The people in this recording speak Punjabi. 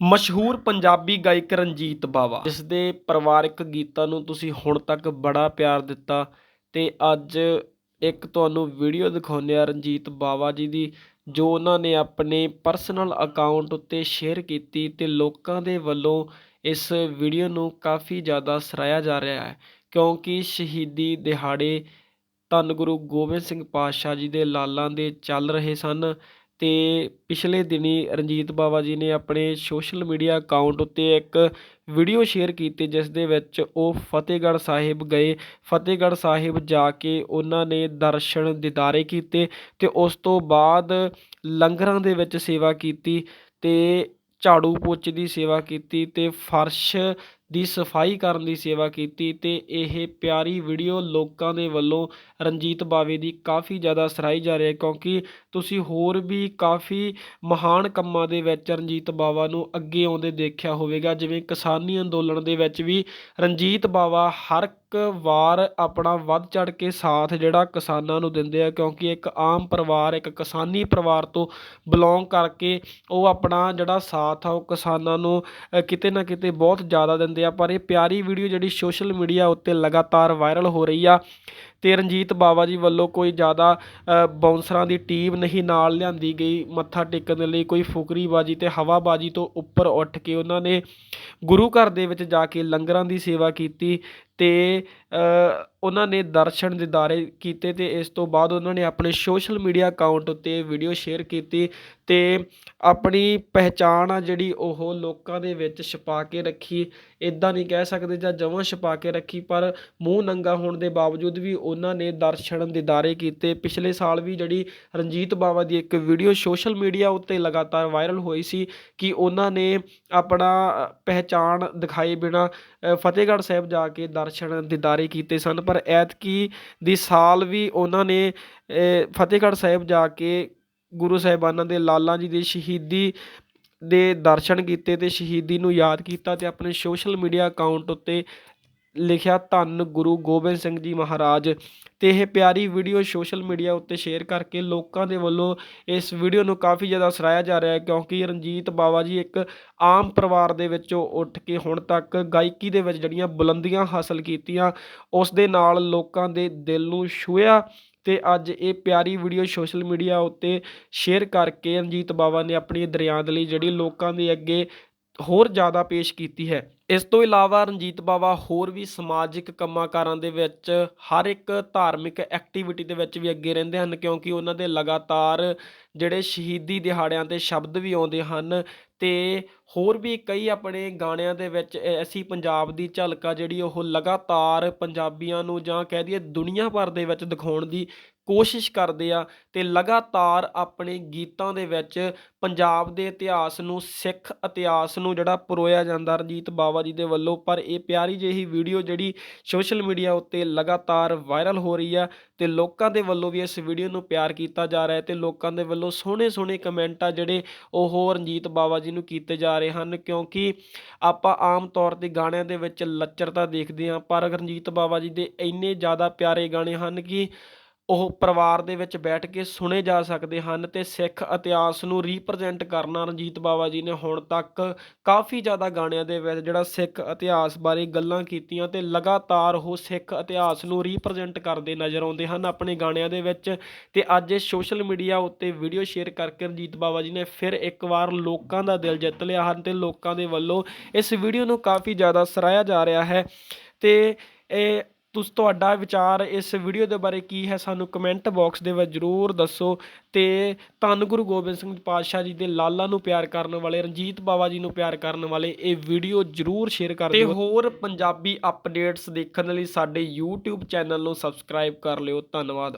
ਮਸ਼ਹੂਰ ਪੰਜਾਬੀ ਗਾਇਕ ਰਣਜੀਤ ਬਾਵਾ। ਜਿਸ ਦੇ ਪਰਿਵਾਰਕ ਗੀਤਾਂ ਨੂੰ ਤੁਸੀਂ ਹੁਣ ਤੱਕ ਬੜਾ ਪਿਆਰ ਦਿੱਤਾ ਤੇ ਅੱਜ ਇੱਕ ਤੁਹਾਨੂੰ ਵੀਡੀਓ ਦਿਖਾਉਂਦੇ ਆ ਰਣਜੀਤ ਬਾਵਾ ਜੀ ਦੀ, ਜੋ ਉਹਨਾਂ ਨੇ ਆਪਣੇ ਪਰਸਨਲ ਅਕਾਊਂਟ ਉੱਤੇ ਸ਼ੇਅਰ ਕੀਤੀ ਤੇ ਲੋਕਾਂ ਦੇ ਵੱਲੋਂ ਇਸ ਵੀਡੀਓ ਨੂੰ ਕਾਫੀ ਜ਼ਿਆਦਾ ਸਰਾਇਆ ਜਾ ਰਿਹਾ ਹੈ, ਕਿਉਂਕਿ ਸ਼ਹੀਦੀ ਦਿਹਾੜੇ ਧੰਨ ਗੁਰੂ ਗੋਬਿੰਦ ਸਿੰਘ ਪਾਤਸ਼ਾਹ ਜੀ ਦੇ ਲਾਲਾਂ ਦੇ ਚੱਲ ਰਹੇ ਸਨ ਤੇ ਪਿਛਲੇ ਦਿਨੀ ਰਣਜੀਤ ਬਾਵਾ ਜੀ ਨੇ ਆਪਣੇ ਸੋਸ਼ਲ ਮੀਡੀਆ ਅਕਾਊਂਟ ਉੱਤੇ ਇੱਕ ਵੀਡੀਓ ਸ਼ੇਅਰ ਕੀਤੀ, ਜਿਸ ਦੇ ਵਿੱਚ ਉਹ ਫਤਿਹਗੜ੍ਹ ਸਾਹਿਬ ਗਏ। ਫਤਿਹਗੜ੍ਹ ਸਾਹਿਬ ਜਾ ਕੇ ਉਹਨਾਂ ਨੇ ਦਰਸ਼ਨ ਦਿਦਾਰੇ ਕੀਤੇ ਅਤੇ ਉਸ ਤੋਂ ਬਾਅਦ ਲੰਗਰਾਂ ਦੇ ਵਿੱਚ ਸੇਵਾ ਕੀਤੀ ਅਤੇ ਝਾੜੂ ਪੋਚੇ ਦੀ ਸੇਵਾ ਕੀਤੀ ਅਤੇ ਫਰਸ਼ ਦੀ ਸਫ਼ਾਈ ਕਰਨ ਦੀ ਸੇਵਾ ਕੀਤੀ ਅਤੇ ਇਹ ਪਿਆਰੀ ਵੀਡੀਓ ਲੋਕਾਂ ਦੇ ਵੱਲੋਂ ਰਣਜੀਤ ਬਾਵੇ ਦੀ ਕਾਫੀ ਜ਼ਿਆਦਾ ਸਰਾਹੀ ਜਾ ਰਹੀ ਹੈ ਕਿਉਂਕਿ ਤੁਸੀਂ ਹੋਰ ਵੀ ਕਾਫੀ ਮਹਾਨ ਕੰਮਾਂ ਦੇ ਵਿੱਚ ਰਣਜੀਤ ਬਾਵਾ ਨੂੰ ਅੱਗੇ ਆਉਂਦੇ ਦੇਖਿਆ ਹੋਵੇਗਾ, ਜਿਵੇਂ ਕਿਸਾਨੀ ਅੰਦੋਲਨ ਦੇ ਵਿੱਚ ਵੀ ਰਣਜੀਤ ਬਾਵਾ ਹਰ ਵਾਰ ਆਪਣਾ ਵੱਧ ਚੜ੍ਹ ਕੇ ਸਾਥ ਜਿਹੜਾ ਕਿਸਾਨਾਂ ਨੂੰ ਦਿੰਦੇ ਆ ਕਿਉਂਕਿ ਇੱਕ ਆਮ ਪਰਿਵਾਰ ਇੱਕ ਕਿਸਾਨੀ ਪਰਿਵਾਰ ਤੋਂ ਬਿਲੋਂਗ ਕਰਕੇ ਉਹ ਆਪਣਾ ਜਿਹੜਾ ਸਾਥ ਆ ਉਹ ਕਿਸਾਨਾਂ ਨੂੰ ਕਿਤੇ ਨਾ ਕਿਤੇ ਬਹੁਤ ਜ਼ਿਆਦਾ ਦਿੰਦੇ ਆ। ਪਰ ਇਹ ਪਿਆਰੀ ਵੀਡੀਓ ਜਿਹੜੀ ਸੋਸ਼ਲ ਮੀਡੀਆ ਉੱਤੇ ਲਗਾਤਾਰ ਵਾਇਰਲ ਹੋ ਰਹੀ ਆ ਤੇ ਰਣਜੀਤ ਬਾਵਾ ਜੀ ਵੱਲੋਂ ਕੋਈ ਜ਼ਿਆਦਾ ਅ, ਬਾਉਂਸਰਾਂ ਦੀ ਟੀਮ ਨਹੀਂ ਨਾਲ ਲਿਆਂਦੀ ਗਈ। ਮੱਥਾ ਟੇਕਣ ਦੇ ਲਈ ਕੋਈ ਫੁਕਰੀਬਾਜੀ ਤੇ ਹਵਾਬਾਜੀ ਤੋਂ ਉੱਪਰ ਉੱਠ ਕੇ ਉਹਨਾਂ ਨੇ ਗੁਰੂ ਘਰ ਦੇ ਵਿੱਚ ਜਾ ਕੇ ਲੰਗਰਾਂ ਦੀ ਸੇਵਾ ਕੀਤੀ ਅਤੇ ਉਹਨਾਂ ਨੇ ਦਰਸ਼ਨ ਦਿਦਾਰੇ ਕੀਤੇ ਤੇ ਇਸ ਤੋਂ ਬਾਅਦ ਉਹਨਾਂ ਨੇ ਆਪਣੇ ਸੋਸ਼ਲ ਮੀਡੀਆ ਅਕਾਊਂਟ ਉੱਤੇ ਵੀਡੀਓ ਸ਼ੇਅਰ ਕੀਤੀ ਤੇ ਆਪਣੀ ਪਹਿਚਾਣ ਆ ਜਿਹੜੀ ਉਹ ਲੋਕਾਂ ਦੇ ਵਿੱਚ ਛਪਾ ਕੇ ਰੱਖੀ। ਇਦਾਂ ਨਹੀਂ ਕਹਿ ਸਕਦੇ ਜਾਂ ਜਮਾਂ ਛਪਾ ਕੇ ਰੱਖੀ, ਪਰ ਮੂੰਹ ਨੰਗਾ ਹੋਣ ਦੇ ਬਾਵਜੂਦ ਵੀ ਉਹਨਾਂ ਨੇ ਦਰਸ਼ਨ ਦਿਦਾਰੇ ਕੀਤੇ। ਪਿਛਲੇ ਸਾਲ ਵੀ ਜਿਹੜੀ ਰਣਜੀਤ ਬਾਵਾ ਦੀ ਇੱਕ ਵੀਡੀਓ ਸੋਸ਼ਲ ਮੀਡੀਆ ਉੱਤੇ ਲਗਾਤਾਰ ਵਾਇਰਲ ਹੋਈ ਸੀ ਕਿ ਉਹਨਾਂ ਨੇ ਆਪਣਾ ਪਹਿਚਾਣ ਦਿਖਾਏ ਬਿਨਾ ਫਤਿਹਗੜ੍ਹ ਸਾਹਿਬ ਜਾ ਕੇ ਦਰਸ਼ਨ ਦਿਦਾਰੇ ਕੀਤੇ ਸਨ। ਪਰ ਐਤਕੀ ਦੀ ਸਾਲ ਵੀ ਉਹਨਾਂ ਨੇ ਅ, ਫਤਿਹਗੜ੍ਹ ਸਾਹਿਬ ਜਾ ਕੇ ਗੁਰੂ ਸਾਹਿਬਾਨਾਂ ਦੇ ਲਾਲਾਂ ਜੀ ਦੀ ਸ਼ਹੀਦੀ ਦੇ ਦਰਸ਼ਨ ਕੀਤੇ ਤੇ ਸ਼ਹੀਦੀ ਨੂੰ ਯਾਦ ਕੀਤਾ ਤੇ ਆਪਣੇ ਸੋਸ਼ਲ ਮੀਡੀਆ ਅਕਾਊਂਟ ਉੱਤੇ ਲਿਖਿਆ, ਧੰਨ ਗੁਰੂ ਗੋਬਿੰਦ ਸਿੰਘ ਜੀ ਮਹਾਰਾਜ। ਤੇ ਇਹ ਪਿਆਰੀ ਵੀਡੀਓ ਸੋਸ਼ਲ ਮੀਡੀਆ ਉੱਤੇ ਸ਼ੇਅਰ ਕਰਕੇ ਲੋਕਾਂ ਦੇ ਵੱਲੋਂ ਇਸ ਵੀਡੀਓ ਨੂੰ ਕਾਫੀ ਜ਼ਿਆਦਾ ਸਰਾਇਆ ਜਾ ਰਿਹਾ ਹੈ, ਕਿਉਂਕਿ ਰਣਜੀਤ ਬਾਵਾ ਜੀ ਇੱਕ ਆਮ ਪਰਿਵਾਰ ਦੇ ਵਿੱਚੋਂ ਉੱਠ ਕੇ ਹੁਣ ਤੱਕ ਗਾਇਕੀ ਦੇ ਵਿੱਚ ਜਿਹੜੀਆਂ ਬੁਲੰਦੀਆਂ ਹਾਸਲ ਕੀਤੀਆਂ, ਉਸ ਦੇ ਨਾਲ ਲੋਕਾਂ ਦੇ ਦਿਲ ਨੂੰ ਛੂਹਿਆ। ਤੇ ਅੱਜ ਇਹ ਪਿਆਰੀ ਵੀਡੀਓ ਸੋਸ਼ਲ ਮੀਡੀਆ ਉੱਤੇ ਸ਼ੇਅਰ ਕਰਕੇ ਰਣਜੀਤ ਬਾਵਾ ਨੇ ਆਪਣੀ ਦਰਿਆਦਲੀ ਜਿਹੜੀ ਲੋਕਾਂ ਦੇ ਅੱਗੇ ਹੋਰ ਜ਼ਿਆਦਾ ਪੇਸ਼ ਕੀਤੀ ਹੈ। ਇਸ ਤੋਂ ਇਲਾਵਾ ਰਣਜੀਤ ਬਾਵਾ ਹੋਰ ਵੀ ਸਮਾਜਿਕ ਕੰਮਾਂ ਕਾਰਾਂ ਦੇ ਵਿੱਚ ਹਰ ਇੱਕ ਧਾਰਮਿਕ ਐਕਟੀਵਿਟੀ ਦੇ ਵਿੱਚ ਵੀ ਅੱਗੇ ਰਹਿੰਦੇ ਹਨ, ਕਿਉਂਕਿ ਉਹਨਾਂ ਦੇ ਲਗਾਤਾਰ ਜਿਹੜੇ ਸ਼ਹੀਦੀ ਦਿਹਾੜਿਆਂ ਤੇ ਸ਼ਬਦ ਵੀ ਆਉਂਦੇ ਹਨ ਤੇ ਹੋਰ ਵੀ ਕਈ ਆਪਣੇ ਗਾਣਿਆਂ ਦੇ ਵਿੱਚ ਐ- ਐਸੀ ਪੰਜਾਬ ਦੀ ਝਲਕਾ ਜਿਹੜੀ ਉਹ ਲਗਾਤਾਰ ਪੰਜਾਬੀਆਂ ਨੂੰ ਜਾਂ ਕਹਿ ਦਈਏ ਦੁਨੀਆ ਭਰ ਦੇ ਵਿੱਚ ਦਿਖਾਉਣ ਦੀ ਕੋਸ਼ਿਸ਼ ਕਰਦੇ ਆ ਤੇ ਲਗਾਤਾਰ ਆਪਣੇ ਗੀਤਾਂ ਦੇ ਵਿੱਚ ਪੰਜਾਬ ਦੇ ਇਤਿਹਾਸ ਨੂੰ, ਸਿੱਖ ਇਤਿਹਾਸ ਨੂੰ ਜਿਹੜਾ ਪਰੋਇਆ ਜਾਂਦਾ ਰਣਜੀਤ ਬਾਵਾ ਜੀ ਦੇ ਵੱਲੋਂ, ਪਰ ਇਹ ਪਿਆਰੀ ਜਿਹੀ ਵੀਡੀਓ ਜਿਹੜੀ ਸੋਸ਼ਲ ਮੀਡੀਆ ਉੱਤੇ ਲਗਾਤਾਰ ਵਾਇਰਲ ਹੋ ਰਹੀ ਆ ਤੇ ਲੋਕਾਂ ਦੇ ਵੱਲੋਂ ਵੀ ਇਸ ਵੀਡੀਓ ਨੂੰ ਪਿਆਰ ਕੀਤਾ ਜਾ ਰਿਹਾ ਹੈ ਤੇ ਲੋਕਾਂ ਦੇ ਵੱਲੋਂ ਸੋਹਣੇ ਸੋਹਣੇ ਕਮੈਂਟ ਆ ਜਿਹੜੇ ਉਹ ਰਣਜੀਤ ਬਾਵਾ ਜੀ ਨੂੰ ਕੀਤੇ ਜਾ ਰਹੇ ਹਨ, ਕਿਉਂਕਿ ਆਪਾਂ ਆਮ ਤੌਰ ਤੇ ਗਾਣਿਆਂ ਦੇ ਵਿੱਚ ਲੱਚਰਤਾ ਦੇਖਦੇ ਹਾਂ, ਪਰ ਰਣਜੀਤ ਬਾਵਾ ਜੀ ਦੇ ਇੰਨੇ ਜ਼ਿਆਦਾ ਪਿਆਰੇ ਗਾਣੇ ਹਨ ਕਿ ਉਹ ਪਰਿਵਾਰ ਦੇ ਵਿੱਚ ਬੈਠ ਕੇ ਸੁਣੇ ਜਾ ਸਕਦੇ ਹਨ ਤੇ ਸਿੱਖ ਇਤਿਹਾਸ ਨੂੰ ਰੀਪ੍ਰਜ਼ੈਂਟ ਕਰਨਾ ਰਣਜੀਤ ਬਾਵਾ ਜੀ ਨੇ ਹੁਣ ਤੱਕ ਕਾਫੀ ਜ਼ਿਆਦਾ ਗਾਣਿਆਂ ਦੇ ਵਿੱਚ ਜਿਹੜਾ ਸਿੱਖ ਇਤਿਹਾਸ ਬਾਰੇ ਗੱਲਾਂ ਕੀਤੀਆਂ ਤੇ ਲਗਾਤਾਰ ਉਹ ਸਿੱਖ ਇਤਿਹਾਸ ਨੂੰ ਰੀਪ੍ਰਜ਼ੈਂਟ ਕਰਦੇ ਨਜ਼ਰ ਆਉਂਦੇ ਹਨ ਆਪਣੇ ਗਾਣਿਆਂ ਦੇ ਵਿੱਚ ਤੇ ਅੱਜ ਇਹ ਸੋਸ਼ਲ ਮੀਡੀਆ ਉੱਤੇ ਵੀਡੀਓ ਸ਼ੇਅਰ ਕਰਕੇ ਰਣਜੀਤ ਬਾਵਾ ਜੀ ਨੇ ਫਿਰ ਇੱਕ ਵਾਰ ਲੋਕਾਂ ਦਾ ਦਿਲ ਜਿੱਤ ਲਿਆ ਹਨ ਤੇ ਲੋਕਾਂ ਦੇ ਵੱਲੋਂ ਇਸ ਵੀਡੀਓ ਨੂੰ ਕਾਫੀ ਜ਼ਿਆਦਾ ਸਰਾਇਆ ਜਾ ਰਿਹਾ ਹੈ ਤੇ ਇਹ ਤੁਸੀਂ ਤੁਹਾਡਾ ਵਿਚਾਰ ਇਸ ਵੀਡੀਓ ਦੇ ਬਾਰੇ ਕੀ ਹੈ ਸਾਨੂੰ ਕਮੈਂਟ ਬਾਕਸ ਦੇ ਵਿੱਚ ਜਰੂਰ ਦੱਸੋ। ਤੇ ਧੰਨ ਗੁਰੂ ਗੋਬਿੰਦ ਸਿੰਘ ਪਾਤਸ਼ਾਹ ਜੀ ਦੇ ਲਾਲਾਂ ਨੂੰ ਪਿਆਰ ਕਰਨ ਵਾਲੇ ਰਣਜੀਤ ਬਾਵਾ ਜੀ ਨੂੰ ਪਿਆਰ ਕਰਨ ਵਾਲੇ ਇਹ ਵੀਡੀਓ ਜਰੂਰ ਸ਼ੇਅਰ ਕਰ ਦਿਓ। ਤੇ ਹੋਰ ਪੰਜਾਬੀ ਅਪਡੇਟਸ ਦੇਖਣ ਲਈ ਸਾਡੇ YouTube ਚੈਨਲ ਨੂੰ ਸਬਸਕ੍ਰਾਈਬ ਕਰ ਲਿਓ। ਧੰਨਵਾਦ।